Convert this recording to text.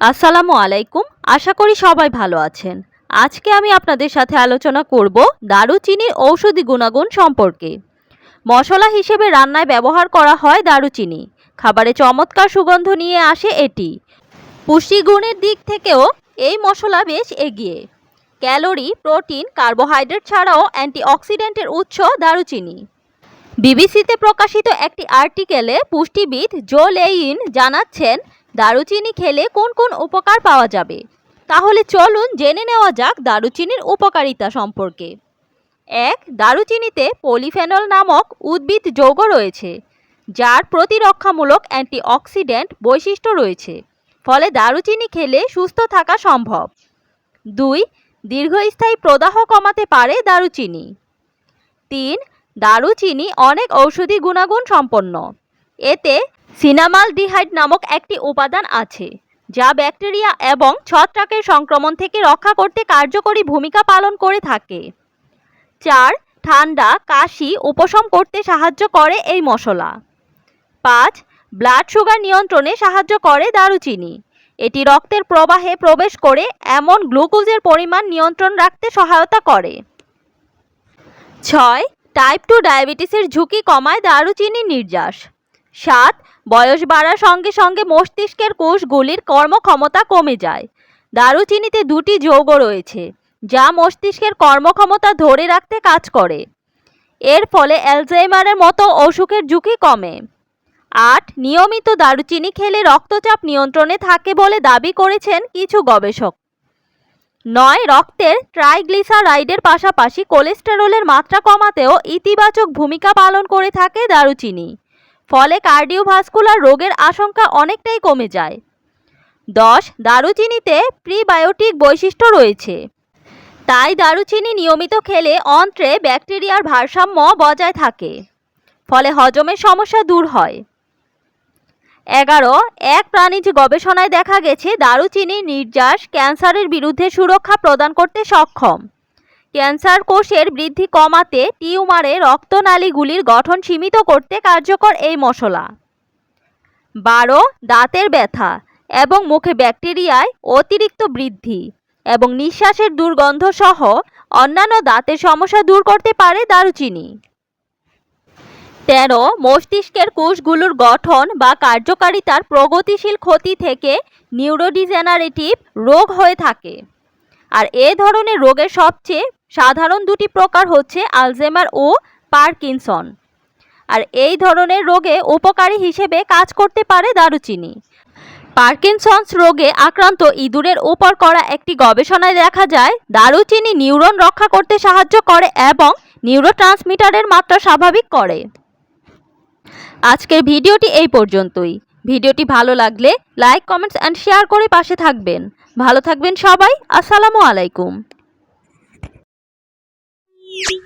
আসসালামু আলাইকুম, আশা করি সবাই ভালো আছেন। আজকে আমি আপনাদের সাথে আলোচনা করব দারুচিনির ঔষধি গুণাগুণ সম্পর্কে। মশলা হিসেবে রান্নায় ব্যবহার করা হয় দারুচিনি। খাবারে চমৎকার সুগন্ধ নিয়ে আসে এটি। পুষ্টিগুণের দিক থেকেও এই মশলা বেশ এগিয়ে। ক্যালোরি, প্রোটিন, কার্বোহাইড্রেট ছাড়াও অ্যান্টিঅক্সিডেন্টের উৎস দারুচিনি। বিবিসিতে প্রকাশিত একটি আর্টিকেলে পুষ্টিবিদ জো লেইন জানাচ্ছেন দারুচিনি খেলে কোন কোন উপকার পাওয়া যাবে? তাহলে চলুন জেনে নেওয়া যাক দারুচিনির উপকারিতা সম্পর্কে। এক, দারুচিনিতে পলিফেনল নামক উদ্ভিদ যৌগ রয়েছে, যার প্রতিরক্ষামূলক অ্যান্টিঅক্সিডেন্ট বৈশিষ্ট্য রয়েছে, ফলে দারুচিনি খেলে সুস্থ থাকা সম্ভব। দুই, দীর্ঘস্থায়ী প্রদাহ কমাতে পারে দারুচিনি। তিন, দারুচিনি অনেক ঔষধি গুণাগুণ সম্পন্ন। এতে সিনামালডিহাইড নামক একটি উপাদান আছে, যা ব্যাকটেরিয়া এবং ছত্রাকের সংক্রমণ থেকে রক্ষা করতে কার্যকরী ভূমিকা পালন করে থাকে। চার, ঠান্ডা, কাশি উপশম করতে সাহায্য করে এই মশলা। পাঁচ, ব্লাড সুগার নিয়ন্ত্রণে সাহায্য করে দারুচিনি। এটি রক্তের প্রবাহে প্রবেশ করে এমন গ্লুকোজের পরিমাণ নিয়ন্ত্রণ রাখতে সহায়তা করে। ছয়, টাইপ টু ডায়াবেটিসের ঝুঁকি কমায় দারুচিনি নির্যাস। সাত, বয়স বাড়ার সঙ্গে সঙ্গে মস্তিষ্কের কোষগুলির কর্মক্ষমতা কমে যায়। দারুচিনিতে দুটি যৌগ রয়েছে, যা মস্তিষ্কের কর্মক্ষমতা ধরে রাখতে কাজ করে। এর ফলে অ্যালজাইমারের মতো অসুখের ঝুঁকি কমে। আট, নিয়মিত দারুচিনি খেলে রক্তচাপ নিয়ন্ত্রণে থাকে বলে দাবি করেছেন কিছু গবেষক। নয়, রক্তের ট্রাইগ্লিসারাইডের পাশাপাশি কোলেস্টেরলের মাত্রা কমাতেও ইতিবাচক ভূমিকা পালন করে থাকে দারুচিনি। ফলে কার্ডিওভাস্কুলার রোগের আশঙ্কা অনেকটাই কমে যায়। দশ, দারুচিনিতে প্রিবায়োটিক বৈশিষ্ট্য রয়েছে। তাই দারুচিনি নিয়মিত খেলে অন্ত্রে ব্যাকটেরিয়ার ভারসাম্য বজায় থাকে, ফলে হজমের সমস্যা দূর হয়। এগারো, এক প্রাণীজ গবেষণায় দেখা গেছে, দারুচিনি নির্যাস ক্যান্সারের বিরুদ্ধে সুরক্ষা প্রদান করতে সক্ষম। ক্যান্সার কোষের বৃদ্ধি কমাতে টিউমারে রক্তনালীগুলির গঠন সীমিত করতে কার্যকর এই মশলা। বারো, দাঁতের ব্যথা এবং মুখে ব্যাকটেরিয়ায় অতিরিক্ত বৃদ্ধি এবং নিঃশ্বাসের দুর্গন্ধ সহ অন্যান্য দাঁতের সমস্যা দূর করতে পারে দারুচিনি। তেরো, মস্তিষ্কের কোষগুলোর গঠন বা কার্যকারিতার প্রগতিশীল ক্ষতি থেকে নিউরোডিজেনারেটিভ রোগ হয়ে থাকে। আর এ ধরনের রোগের সবচেয়ে সাধারণ দুটি প্রকার হচ্ছে আলজেমার ও পার্কিনসন। আর এই ধরনের রোগে উপকারী হিসেবে কাজ করতে পারে দারুচিনি। পার্কিনসন্স রোগে আক্রান্ত ইঁদুরের উপর করা একটি গবেষণায় দেখা যায়, দারুচিনি নিউরন রক্ষা করতে সাহায্য করে এবং নিউরোট্রান্সমিটারের মাত্রা স্বাভাবিক করে। আজকের ভিডিওটি এই পর্যন্তই। ভিডিওটি ভালো লাগলে লাইক, কমেন্টস অ্যান্ড শেয়ার করে পাশে থাকবেন। ভালো থাকবেন সবাই। আসসালামু আলাইকুম। you